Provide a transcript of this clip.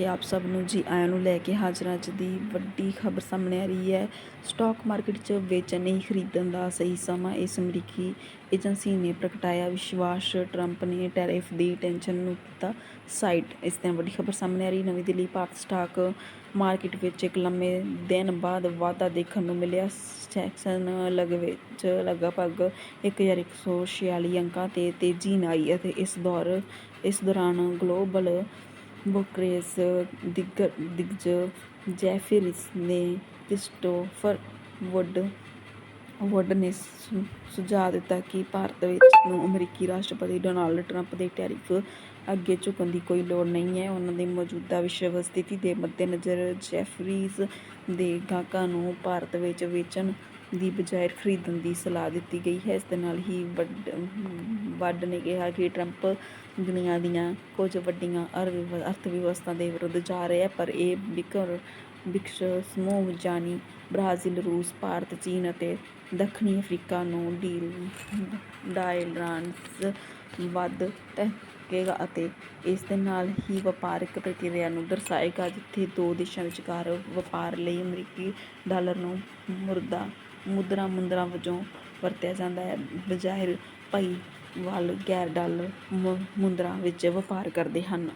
ਇਹ ਆਪ ਸਭ ਨੂੰ ਜੀ ਆਇਆਂ ਨੂੰ ਲੈ ਕੇ ਹਾਜ਼ਰ ਅੱਜ ਦੀ ਵੱਡੀ ਖਬਰ ਸਾਹਮਣੇ ਆ ਰਹੀ ਹੈ। ਸਟਾਕ ਮਾਰਕੀਟ 'ਚ ਵੇਚਣ ਨਹੀਂ ਖਰੀਦਣ ਦਾ ਸਹੀ ਸਮਾਂ ਇਸ ਅਮਰੀਕੀ ਏਜੰਸੀ ਨੇ ਪ੍ਰਗਟਾਇਆ। ਵਿਸ਼ਵਾਸ ਟਰੰਪ ਨੇ ਟੈਰਿਫ ਦੀ ਟੈਨਸ਼ਨ ਨੂੰ ਕੀਤਾ ਸਾਈਟ। ਇਸ ਤਰ੍ਹਾਂ ਵੱਡੀ ਖਬਰ ਸਾਹਮਣੇ ਆ ਰਹੀ। ਨਵੀਂ ਦਿੱਲੀ ਭਾਰਤ ਸਟਾਕ ਮਾਰਕੀਟ ਵਿੱਚ ਇੱਕ ਲੰਮੇ ਦਿਨ ਬਾਅਦ ਵਾਧਾ ਦੇਖਣ ਨੂੰ ਮਿਲਿਆ। ਸੈਕਸ਼ਨ ਲਗ ਵਿੱਚ ਲਗਭਗ 1146 ਅੰਕਾਂ ਤੇ ਤੇਜ਼ੀ ਨਾਲ ਆਈ ਅਤੇ ਇਸ ਦੌਰ, ਇਸ ਦੌਰਾਨ ਗਲੋਬਲ ਬੁਕਰੇਸ ਦਿਗ ਦਿਗਜ, ਜੈਫਿਰਿਸ ਨੇ ਕ੍ਰਿਸਟੋਫਰ ਵੁੱਡ ਵੁੱਡ ਨੇ ਸੁ- ਸੁਝਾਅ ਦਿੱਤਾ ਕਿ ਭਾਰਤ ਵਿੱਚ ਨੂੰ ਅਮਰੀਕੀ ਰਾਸ਼ਟਰਪਤੀ ਡੋਨਾਲਡ ਟਰੰਪ ਦੇ ਟੈਰਿਫ ਅੱਗੇ ਝੁਕਣ ਦੀ ਕੋਈ ਲੋੜ ਨਹੀਂ ਹੈ। ਉਹਨਾਂ ਦੀ ਮੌਜੂਦਾ ਵਿਸ਼ਵ ਸਥਿਤੀ ਦੇ ਮੱਦੇਨਜ਼ਰ ਜੈਫਰੀਜ਼ ਦੇ ਗਾਹਕਾਂ ਨੂੰ ਭਾਰਤ ਵਿੱਚ ਵੇਚਣ ਦੀ ਬਜਾਏ ਖਰੀਦਣ ਦੀ ਸਲਾਹ ਦਿੱਤੀ ਗਈ ਹੈ। ਇਸ ਦੇ ਨਾਲ ਹੀ ਵੱਡ ਨੇ ਕਿਹਾ ਕਿ ਟਰੰਪ ਦੁਨੀਆ ਦੀਆਂ ਕੁਝ ਵੱਡੀਆਂ ਅਰਵ- ਅਰਥ ਵਿਵਸਥਾ ਦੇ ਵਿਰੁੱਧ ਜਾ ਰਿਹਾ ਪਰ ਇਹ ਵਿਕਰ ਬਿਕਸ ਸਮੂਹ ਜਾਨੀ ਬ੍ਰਾਜ਼ੀਲ, ਰੂਸ, ਭਾਰਤ, ਚੀਨ ਅਤੇ ਦੱਖਣੀ ਅਫਰੀਕਾ ਨੂੰ ਡੀਲ ਡਾਇਲਰਾਂਸ ਵੱਧ ਟਹਿਕੇਗਾ ਅਤੇ ਇਸ ਦੇ ਨਾਲ ਹੀ ਵਪਾਰਕ ਪ੍ਰਕਿਰਿਆ ਨੂੰ ਦਰਸਾਏਗਾ, ਜਿੱਥੇ ਦੋ ਦੇਸ਼ਾਂ ਵਿਚਕਾਰ ਵਪਾਰ ਲਈ ਅਮਰੀਕੀ ਡਾਲਰ ਨੂੰ ਮੁਰਦਾ ਮੁਦਰਾ ਮੁੰਦਰਾ ਵਜੋਂ ਵਰਤਿਆ ਜਾਂਦਾ ਹੈ। ਬਜ਼ਾਹਿਰ ਵੱਲ ਗੈਰ ਡਾਲਰ ਮੁ- ਮੁੰਦਰਾ ਵਿੱਚ ਵਪਾਰ ਕਰਦੇ ਹਨ।